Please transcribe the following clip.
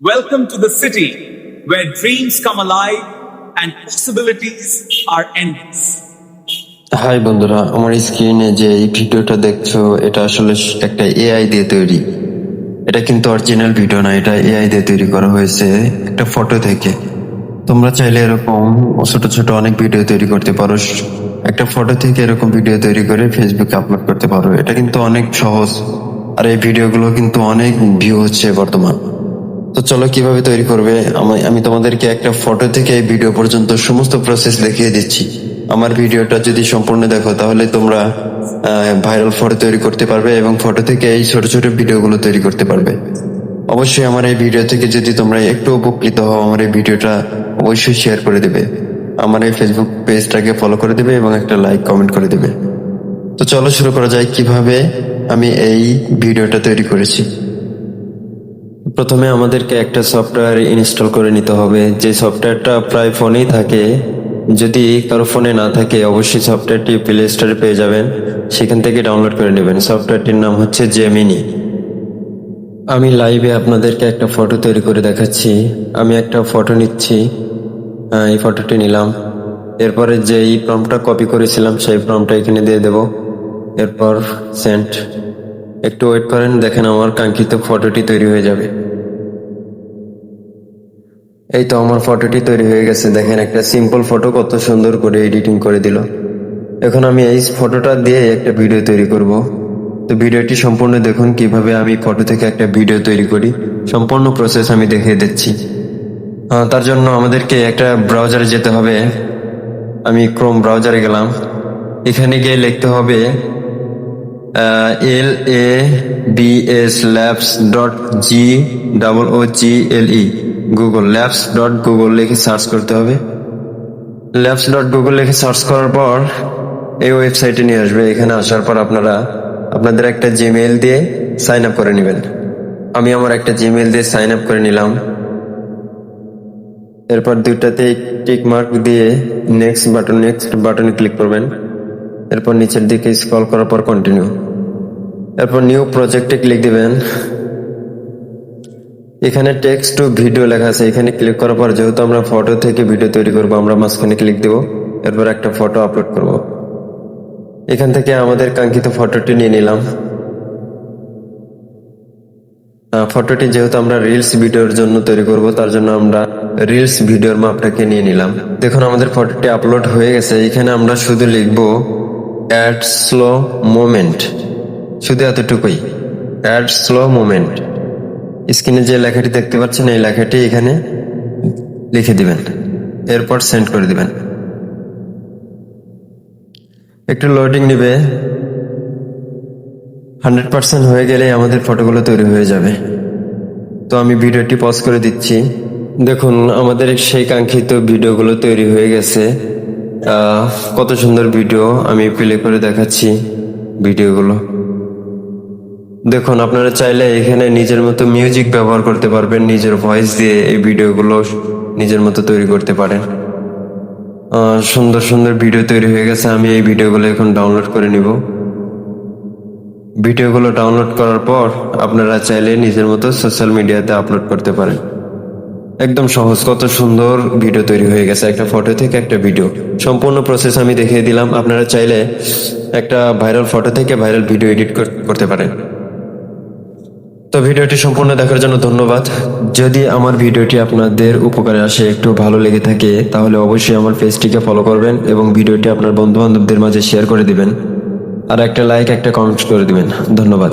Welcome to the city where dreams come alive and possibilities are endless. Hi বন্ধুরা, আমার স্ক্রিনে যে এই ভিডিওটা দেখছ, এটা আসলে একটা এআই দিয়ে তৈরি। এটা কিন্তু অরিজিনাল ভিডিও না, এটা এআই দিয়ে তৈরি করা হয়েছে একটা ফটো থেকে। তোমরা চাইলে এরকম ছোট ছোট অনেক ভিডিও তৈরি করতে পারো। একটা ফটো থেকে এরকম ভিডিও তৈরি করে ফেসবুকে আপলোড করতে পারো। এটা কিন্তু অনেক সহজ। আর এই ভিডিওগুলো কিন্তু অনেক ভিউ হচ্ছে বর্তমান। তো চলো, কীভাবে তৈরি করবে? আমি তোমাদেরকে একটা ফটো থেকে এই ভিডিও পর্যন্ত সমস্ত প্রসেস দেখিয়ে দিচ্ছি। আমার ভিডিওটা যদি সম্পূর্ণ দেখো, তাহলে তোমরা ভাইরাল ফটো তৈরি করতে পারবে এবং ফটো থেকে এই ছোট ছোট ভিডিওগুলো তৈরি করতে পারবে। অবশ্যই আমার এই ভিডিও থেকে যদি তোমরা একটু উপকৃত হও, আমার এই ভিডিওটা অবশ্যই শেয়ার করে দেবে। আমার এই ফেসবুক পেজটাকে ফলো করে দেবে এবং একটা লাইক কমেন্ট করে দেবে। তো চলো, শুরু করা যায় কীভাবে আমি এই ভিডিওটা তৈরি করেছি। প্রথমে আমাদেরকে একটা সফটওয়্যার ইনস্টল করে নিতে হবে। যে সফটওয়্যারটা প্রায় ফোনেই থাকে। যদি কারও ফোনে না থাকে, অবশ্যই সফটওয়্যারটি প্লে স্টোরে পেয়ে যাবেন। সেখান থেকে ডাউনলোড করে নেবেন। সফটওয়্যারটির নাম হচ্ছে জেমিনি আমি লাইভে আপনাদেরকে একটা ফটো তৈরি করে দেখাচ্ছি। আমি একটা ফটো নিচ্ছি। এই ফটোটি নিলাম। এরপরে যেই প্রমটা কপি করেছিলাম, সেই প্রমটা এখানে দিয়ে দেব। এরপর সেন্ট একটু ওয়েট করেন, দেখেন আমার কাঙ্ক্ষিত ফটোটি তৈরি হয়ে যাবে। এই তো আমার ফটোটি তৈরি হয়ে গেছে, দেখেন একটা সিম্পল ফটো কত সুন্দর করে এডিটিং করে দিল। এখন আমি এই ফটোটা দিয়ে একটা ভিডিও তৈরি করব। তো ভিডিওটি সম্পূর্ণ দেখুন, কীভাবে আমি ফটো থেকে একটা ভিডিও তৈরি করি। সম্পূর্ণ প্রসেস আমি দেখিয়ে দিচ্ছি। তার জন্য আমাদেরকে একটা ব্রাউজারে যেতে হবে। আমি ক্রোম ব্রাউজারে গেলাম। এখানে গিয়ে লিখতে হবে L A B S labs dot G double O G L E Google labs dot Google লিখে সার্চ করতে হবে। ল্যাবস ডট গুগল লিখে সার্চ করার পর এই ওয়েবসাইটে নিয়ে আসবে। এখানে আসার পর আপনারা আপনাদের একটা জিমেইল দিয়ে সাইন আপ করে নেবেন। আমি আমার একটা জিমেইল দিয়ে সাইন আপ করে নিলাম। এরপর দুইটাতে টিক মার্ক দিয়ে নেক্সট বাটন নেক্সট বাটনে ক্লিক করবেন। এরপর নিচের দিকে স্ক্রল করার পর কন্টিনিউ এরপর নিউ প্রজেক্টে ক্লিক দিবেন। এখানে টেক্সট টু ভিডিও লেখা আছে। এখানে ক্লিক করার পর যেহেতু আমরা ফটো থেকে ভিডিও তৈরি করব, আমরা মাঝখানে ক্লিক দেব। এরপর একটা ফটো আপলোড করব। এখান থেকে আমাদের কাঙ্ক্ষিত ফটোটি নিয়ে নিলাম। ফটোটি যেহেতু আমরা রিলস ভিডিওর জন্য তৈরি করব, তার জন্য আমরা রিলস ভিডিওর মাপটাকে নিয়ে নিলাম। দেখুন, আমাদের ফটোটি আপলোড হয়ে গেছে। এখানে আমরা শুধু লিখব অ্যাড স্লো মোমেন্ট শুধু এতটুকুই। অ্যাড স্লো মোমেন্ট স্ক্রিনে যে লেখাটি দেখতে পাচ্ছেন, এই লেখাটি এখানে লিখে দিবেন। এরপর সেন্ড করে দিবেন। একটু লোডিং নিবে। হান্ড্রেড পার্সেন্ট হয়ে গেলে আমাদের ফটোগুলো তৈরি হয়ে যাবে। তো আমি ভিডিওটি পজ করে দিচ্ছি। দেখুন, আমাদের সেই কাঙ্ক্ষিত ভিডিওগুলো তৈরি হয়ে গেছে। কত সুন্দর ভিডিও আমি প্লে করে দেখাচ্ছি ভিডিওগুলো। দেখুন, আপনারা চাইলে এখানে নিজের মতো মিউজিক ব্যবহার করতে পারবেন, নিজের ভয়েস দিয়ে এই ভিডিওগুলো নিজের মতো তৈরি করতে পারেন। সুন্দর সুন্দর ভিডিও তৈরি হয়ে গেছে, আমি এই ভিডিওগুলো এখন ডাউনলোড করে নিব। ভিডিওগুলো ডাউনলোড করার পর আপনারা চাইলে নিজের মতো সোশ্যাল মিডিয়াতে আপলোড করতে পারেন। একদম সহজ, কত সুন্দর ভিডিও তৈরি হয়ে গেছে, একটা ফটো থেকে একটা ভিডিও সম্পূর্ণ প্রসেস আমি দেখিয়ে দিলাম, আপনারা চাইলে একটা ভাইরাল ফটো থেকে ভাইরাল ভিডিও এডিট করতে পারেন। তো ভিডিওটি সম্পূর্ণ দেখার জন্য ধন্যবাদ। যদি আমার ভিডিওটি আপনাদের উপকারে আসে, একটু ভালো লেগে থাকে, তাহলে অবশ্যই আমার পেজটিকে ফলো করবেন এবং ভিডিওটি আপনার বন্ধুবান্ধবদের মাঝে শেয়ার করে দিবেন। আর একটা লাইক একটা কমেন্ট করে দিবেন। ধন্যবাদ।